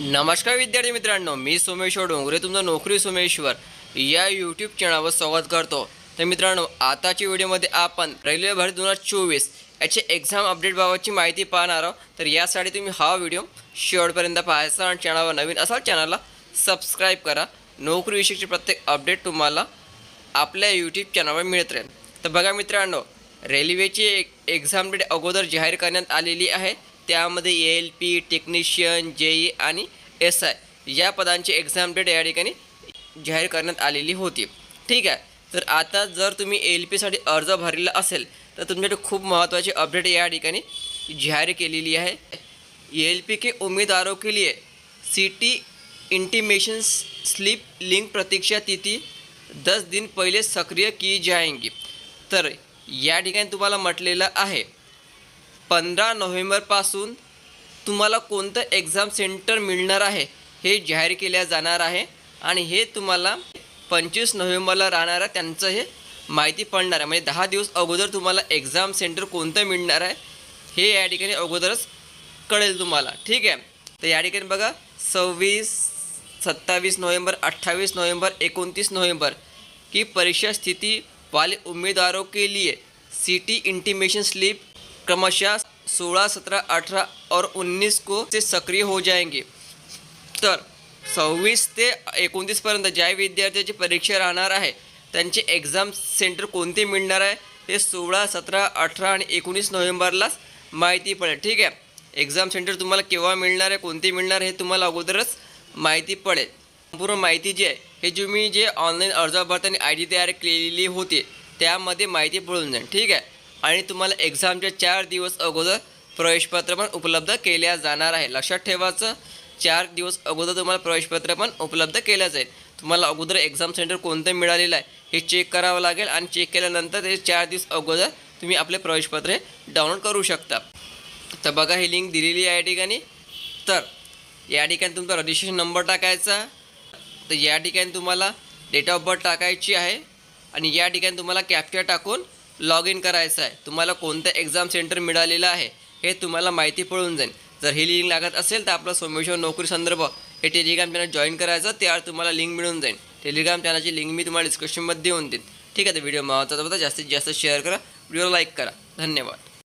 नमस्कार विद्यार्थी मित्रांनो मी सोमेश्वर डोंगरे तुमचं नोकरी सोमेश्वर या यूट्यूब चॅनलवर स्वागत करतो. तर मित्रांनो आताच्या व्हिडिओमध्ये आपण रेल्वे भरती दोन हजार चोवीस याचे एक्झाम अपडेटबाबतची माहिती पाहणार आहोत. तर यासाठी तुम्ही हा व्हिडिओ शेवटपर्यंत पाहायचा आणि चॅनलवर नवीन असाल चॅनलला सबस्क्राईब करा. नोकरीविषयीची प्रत्येक अपडेट तुम्हाला आपल्या यूट्यूब चॅनलवर मिळत राहील. तर बघा मित्रांनो रेल्वेची एक एक्झाम डेट अगोदर जाहीर करण्यात आलेली आहे. त्यामध्ये A L P technician J E आणि एस आय या पदांची एक्झाम डेट या ठिकाणी जाहीर करण्यात आलेली होती. ठीक आहे? तर आता जर तुम्ही एल पीसाठी अर्ज भरलेला असेल तर तुमच्याकडे खूप महत्त्वाची अपडेट या ठिकाणी जाहीर केलेली आहे. एल पी के उम्मीदवारों के लिए city intimation intimation slip link प्रतीक्षा तिथी दस दिन पहिले सक्रिय की जाएंगी. तर या ठिकाणी तुम्हाला म्हटलेलं आहे पंधरा नोव्हेंबरपासून तुम्हाला कोणतं एक्झाम सेंटर मिळणार आहे हे जाहीर केल्या जाणार आहे आणि हे तुम्हाला पंचवीस नोव्हेंबरला राहणारं त्यांचं हे माहिती पडणार आहे. म्हणजे दहा दिवस अगोदर तुम्हाला एक्झाम सेंटर कोणतं मिळणार आहे हे या ठिकाणी अगोदरच कळेल तुम्हाला. ठीक आहे? तर या ठिकाणी बघा सव्वीस सत्तावीस नोव्हेंबर अठ्ठावीस नोव्हेंबर एकोणतीस नोव्हेंबर की परीक्षा स्थिति वाले उम्मीदवारों के लिए सिटी इंटीमेशन स्लिप क्रमशः सोलह सत्रह अठारह और उन्नीस को से सक्रिय हो जाएंगे। तर सव्वीस ते एकोणतीसपर्यंत ज्या विद्यार्थ्याची परीक्षा राहणार आहे त्यांचे एक्झाम सेंटर कोणते मिळणार आहे हे सोळा सतरा अठरा आणि एकोणीस नोव्हेंबरलाच माहिती पडेल ठीक आहे? एक्झाम सेंटर तुम्हाला केव्हा मिळणार आहे कोणते मिळणार हे तुम्हाला अगोदरच माहिती पडेल. संपूर्ण माहिती जी आहे हे जे मी जे ऑनलाईन अर्ज भरताना आय डी तयार केलेली होती त्यामध्ये माहिती पडून जाईल ठीक आहे? आणि तुम्हाला एक्झामच्या चार दिवस अगोदर प्रवेशपत्र पण उपलब्ध केल्या जाणार आहे. लक्षात ठेवायचं चार दिवस अगोदर तुम्हाला प्रवेशपत्र पण उपलब्ध केलं जाईल. तुम्हाला अगोदर एक्झाम सेंटर कोणतं मिळालेलं आहे हे चेक करावं लागेल आणि चेक केल्यानंतर ते चार दिवस अगोदर तुम्ही आपले प्रवेशपत्र डाउनलोड करू शकता. तर बघा ही लिंक दिलेली आहे या ठिकाणी. तर या ठिकाणी तुमचा रजिस्ट्रेशन नंबर टाकायचा. तर या ठिकाणी तुम्हाला डेट ऑफ बर्थ टाकायची आहे. आणि या ठिकाणी तुम्हाला कॅप्चर टाकून लॉग इन करायचं आहे. तुम्हाला कोणतं एक्झाम सेंटर मिळालेलं आहे हे तुम्हाला माहिती पळून जाईल. जर ही लिंक लागत असेल तर आपलं सोमेश्वर नोकरी संदर्भ हे टेलिग्राम चॅनल जॉईन करायचं त्यावर तुम्हाला लिंक मिळून जाईल. टेलिग्राम चॅनलची लिंक मी तुम्हाला डिस्क्रिप्शनमध्ये देऊन देईन. ठीक आहे तर व्हिडिओ महत्त्वाचा होता जास्तीत जास्त शेअर करा. व्हिडिओला लाईक करा. धन्यवाद.